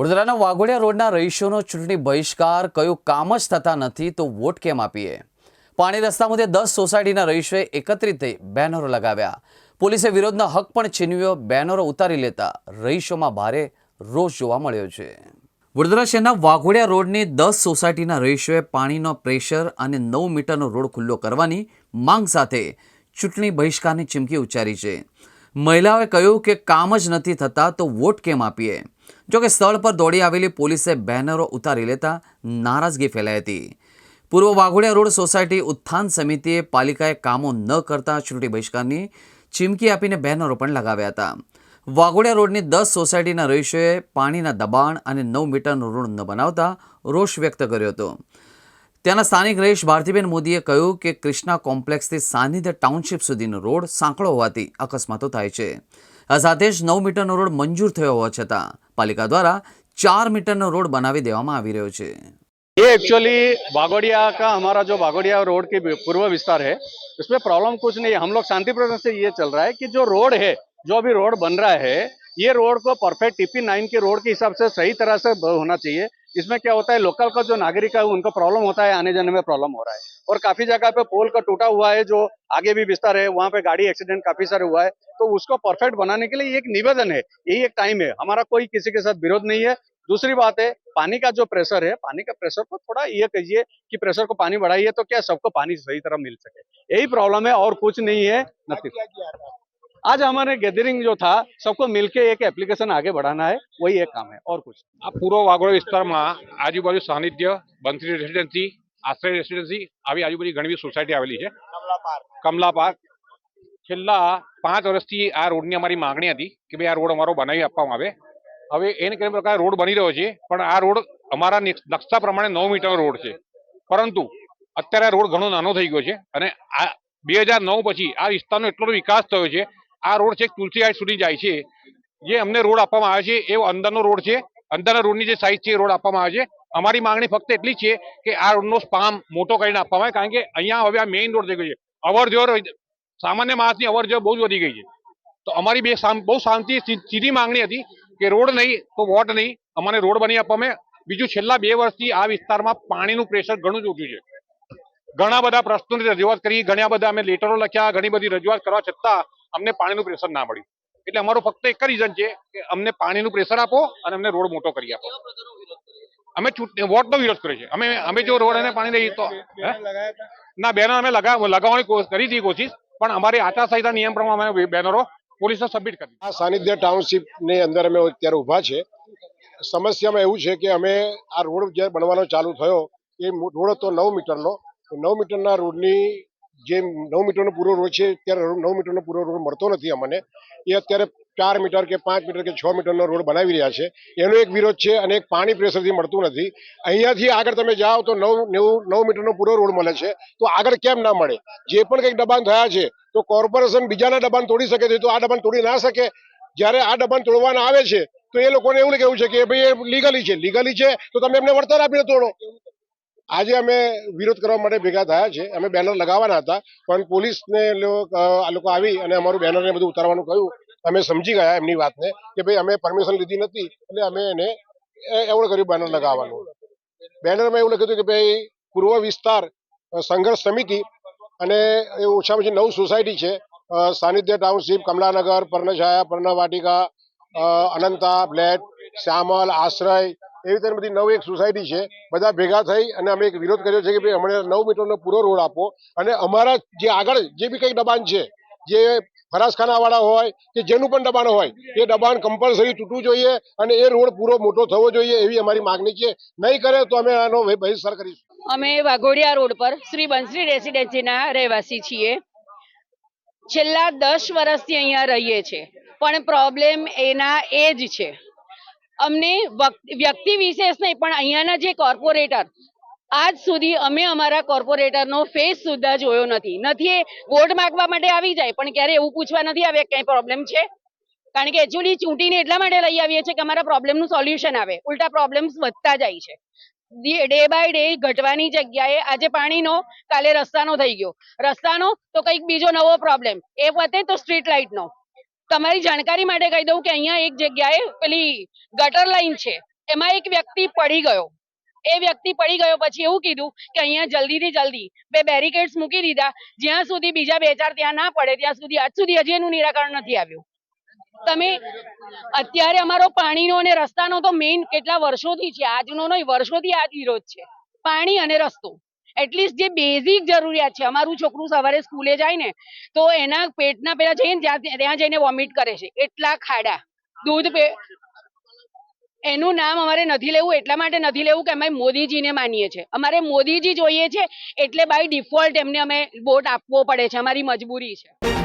વડોદરાના વાઘોડિયા રોડના રહીશોનો ચૂંટણી બહિષ્કાર કયું કામ જ થતા નથી તો વોટ કેમ આપીએ? પાણી રસ્તા મુદ્દે દસ સોસાયટીના રહીશોએ એકત્રિત થઈ બેનરો લગાવ્યા. પોલીસે વિરોધનો હક પણ છીનવ્યો, બેનરો ઉતારી લેતા રહીશોમાં ભારે રોષ જોવા મળ્યો છે. વડોદરા શહેરના વાઘોડિયા રોડની દસ સોસાયટીના રહીશોએ પાણીનો પ્રેશર અને નવ મીટરનો રોડ ખુલ્લો કરવાની માંગ સાથે ચૂંટણી બહિષ્કારની ચીમકી ઉચ્ચારી છે. મહિલાઓએ કહ્યું કે કામ જ નથી થતા તો વોટ કેમ આપીએ? જોકે સ્થળ પર દોડી આવેલી પોલીસે બેનરો ઉતારી લેતા નારાજગી ફેલાઈ હતી. પૂર્વ વાઘોડિયા રોડ સોસાયટી ઉત્થાન સમિતિએ પાલિકાએ કામો ન કરતા ચૂંટણી બહિષ્કારની ચીમકી આપીને બેનરો પણ લગાવ્યા હતા. વાઘોડિયા રોડની દસ સોસાયટીના રહીશોએ પાણીના દબાણ અને નવ મીટરનું ઋણ ન બનાવતા રોષ વ્યક્ત કર્યો હતો. ત્યાંના સ્થાનિક રહીશ ભારતીબેન મોદીએ કહ્યું કે કૃષ્ણા કોમ્પ્લેક્સથી સાનિધ્ય ટાઉનશીપ સુધીનો રોડ સાંકડો હોવાથી અકસ્માતો થાય છે આ સાથે જ નવ મીટરનો રોડ મંજૂર થયો હોવા છતાં પાલિકા દ્વારા ચાર મીટરનો રોડ બનાવી દેવામાં આવી રહ્યો છે ये एक्चुअली बागोड़िया का हमारा जो बागोड़िया रोड के पूर्व विस्तार है इसमें प्रॉब्लम कुछ नहीं है हम लोग शांति प्रदर्शन से ये चल रहा है कि जो रोड है जो अभी रोड बन रहा है ये रोड को परफेक्ट टीपी नाइन के रोड के हिसाब से सही तरह से होना चाहिए। इसमें क्या होता है लोकल का जो नागरिक है उनको प्रॉब्लम होता है आने जाने में प्रॉब्लम हो रहा है। और काफ़ी जगह पे पोल का टूटा हुआ है जो आगे भी विस्तार है वहाँ पे गाड़ी एक्सीडेंट काफ़ी सारे हुआ है। तो उसको परफेक्ट बनाने के लिए एक निवेदन है यही एक टाइम है। हमारा कोई किसी के साथ विरोध नहीं है। दूसरी बात है पानी का जो प्रेशर है पानी का प्रेशर को थोड़ा ये कहिए कि प्रेशर को पानी बढ़ाइए तो क्या सबको पानी सही तरह मिल सके। यही प्रॉब्लम है और कुछ नहीं है नथिंग। आज हमारे गैदरिंग जो था सबको मिलके एक एप्लीकेशन आगे बढ़ाना है वही एक काम है और कुछ नहीं। આ પૂર્વ વાગોળ વિસ્તારમાં આજુબાજુ સાનિધ્ય બંસરી રેસિડેન્સી આશ્રય રેસિડેન્સી આવી આજુબાજુ ઘણી બધી સોસાયટી આવેલી છે કમલા પાર્ક છેલ્લા પાંચ વર્ષથી આ રોડની અમારી માંગણી હતી કે ભાઈ આ રોડ અમારો બનાવી આપવામાં આવે હવે એને કઈ પ્રકાર રોડ બની રહ્યો છે પણ આ રોડ અમારા નિક- નકશા પ્રમાણે નવ મીટરનો રોડ છે પરંતુ અત્યારે આ રોડ ઘણો નાનો થઈ ગયો છે અને આ બે હજાર નવ પછી આ વિસ્તારનો એટલો બધો વિકાસ થયો છે આ રોડ છે તુલસી હાઈટ સુધી જાય છે. જે અમને રોડ આપવામાં આવે છે, એ અંદરનો રોડ છે. અંદરના રોડની જે સાઈઝ છે એ રોડ આપવામાં આવે છે. અમારી માંગણી ફક્ત એટલી છે કે આ રોડનો સ્પામ મોટો કરીને આપવામાં આવે, કારણ કે અહીંયા હવે આ મેઇન રોડ થઈ ગયો છે. અવરજવર સામાન્ય માણસની અવરજવર બહુ જ વધી ગઈ છે. તો અમારી બે બહુ શાંતિ સીધી માંગણી હતી કે રોડ નહીં તો વોટ નહીં. અમને રોડ બની આપવામાં. બીજું છેલ્લા બે વર્ષથી આ વિસ્તારમાં પાણીનું પ્રેશર ઘણું જ ઓછું છે. ઘણા બધા પ્રશ્નોની રજૂઆત કરી, ઘણા બધા અમે લેટરો લખ્યા, ઘણી બધી રજૂઆત કરવા છતાં અમને પાણીનું પ્રેશર ના મળ્યું. એટલે અમારું ફક્ત એક રીઝન છે કે અમને પાણીનું પ્રેશર આપો અને અમને રોડ મોટો કરી આપો. અમે વોટનો વિરોધ કર્યો છે. અમે અમે જો રોડ અને પાણી નહીં તો ના બેનર અમે લગાવવાની કરી હતી કોશિશ, પણ અમારી આચારસંહિતા નિયમ પ્રમાણે અમે બેનરો, પોલીસને સબમિટ કરી આ સાનિધ્ય ટાઉનશીપની અંદર અમે અત્યારે ઊભા છે. સમસ્યામાં એવું છે કે અમે આ રોડ જે બનવાનો ચાલુ થયો, એ રોડ હતો નવ મીટરનો. નવ મીટરના રોડની જે નવ મીટરનો પૂરો રોડ છે, ત્યારે નવ મીટરનો પૂરો રોડ મળતો નથી અમને. એ અત્યારે ચાર મીટર કે પાંચ મીટર કે છ મીટરનો રોડ બનાવી રહ્યા છે. એનો એક વિરોધ છે અને એક પાણી પ્રેશરથી મળતું નથી. અહીંયાથી આગળ તમે જાઓ તો નવ નેવું, નવ મીટરનો પૂરો રોડ મળે છે. તો આગળ કેમ ના મળે? જે પણ કંઈક દબાણ થયા છે, તો કોર્પોરેશન બીજાના દબાણ તોડી શકે છે. તો આ દબાણ તોડી ના શકે. જ્યારે આ દબાણ તોડવાના આવે છે, તો એ લોકોને એવું કેવું છે કે ભાઈ, એ લીગલી છે. લીગલી છે, તો તમે એમને વળતર આપીને તોડો. આજે અમે વિરોધ કરવા માટે ભેગા થયા છે. અમે બેનર લગાવવાના હતા, પણ પોલીસને આ લોકો આવી અને અમારું બેનર ને બધું ઉતારવાનું કહ્યું. અમે સમજી ગયા એમની વાતને કે ભાઈ અમે પરમિશન લીધી નથી, એટલે અમે એને એ- એવું કર્યું બેનર લગાવવાનું. બેનરમાં એવું લખ્યું હતું કે ભાઈ, પૂર્વ વિસ્તાર સંઘર્ષ સમિતિ અને એ ઓછામાં ઓછી નવ સોસાયટી છે. સાનિધ્ય ટાઉનશીપ, કમલાનગર પર્ણછાયા પર્ણવાટિકા અનંતા ફ્લેટ શ્યામલ, આશ્રય એવી રીતે બધી નવ એક સોસાયટી છે. બધા ભેગા થઈ અને અમે એક વિરોધ કર્યો છે કે ભાઈ અમને નવ મીટરનો પૂરો રોડ આપો. અને અમારા જે આગળ જે બી કંઈક દબાણ છે, જે ફરાસખાનાવાળા હોય કે જેનું પણ દબાણ હોય, એ દબાણ કમ્પલસરી તૂટવું જોઈએ અને એ રોડ પૂરો મોટો થવો જોઈએ એવી અમારી માગણી છે. નહીં કરે તો અમે આનો બહિષ્કાર કરીશું. અમે વાઘોડિયા રોડ પર શ્રી બંસરી રેસિડેન્સીના રહેવાસી છીએ. છેલ્લા દસ વર્ષથી અહીંયા રહીએ છીએ. પણ પ્રોબ્લેમ એના એ જ છે. અમને વ્યક્તિ વિશેષ નહીં, પણ અહીંયાના જે કોર્પોરેટર, આજ સુધી અમે અમારા કોર્પોરેટરનો ફેસ સુદ્ધા જોયો નથી. નથી એ વોટ માગવા માટે આવી જાય, પણ ક્યારે એવું પૂછવા નથી આવે કઈ પ્રોબ્લેમ છે? કારણ કે એકચ્યુઅલી ચૂંટીને એટલા માટે લઈ આવીએ છીએ કે અમારા પ્રોબ્લેમનું સોલ્યુશન આવે. ઉલટા પ્રોબ્લેમ્સ વધતા જાય છે. ડે બાય ડે ઘટવાની જગ્યાએ આજે પાણીનો, કાલે રસ્તાનો થઈ ગયો. રસ્તાનો તો કંઈક બીજો નવો પ્રોબ્લેમ એ પતે તો સ્ટ્રીટ લાઇટનો તમારી જાણકારી માટે કહી દઉં કે અહીંયા એક જગ્યાએ પેલી ગટર લાઈન છે. એમાં એક વ્યક્તિ પડી ગયો. એ વ્યક્તિ પડી ગયો પછી એવું કીધું કે અહીંયા જલ્દીથી જલ્દી બે બેરિકેડ્સ મૂકી દીધા. જ્યાં સુધી બીજા બે ચાર ત્યાં ના પડે, ત્યાં સુધી આજ સુધી હજી એનું નિરાકરણ નથી આવ્યું. તમે અત્યારે અમારો પાણીનો અને રસ્તાનો તો મેઇન કેટલા વર્ષોથી છે, આજનો નહીં, વર્ષોથી આ જ વિરોધ છે. પાણી અને રસ્તો. એટલીસ્ટ જે બેઝિક જરૂરિયાત છે, અમારું છોકરું સવારે સ્કૂલે જાય ને, તો એના પેટના પેલા જઈને ત્યાં જઈને વોમિટ કરે છે. એટલા ખાડા. દૂધ પે એનું નામ અમારે નથી લેવું, એટલા માટે નથી લેવું કે અમે મોદીજીને માનીએ છીએ. અમારે મોદીજી જોઈએ છે, એટલે બાય ડિફોલ્ટ એમને અમે વોટ આપવો પડે છે, અમારી મજબૂરી છે.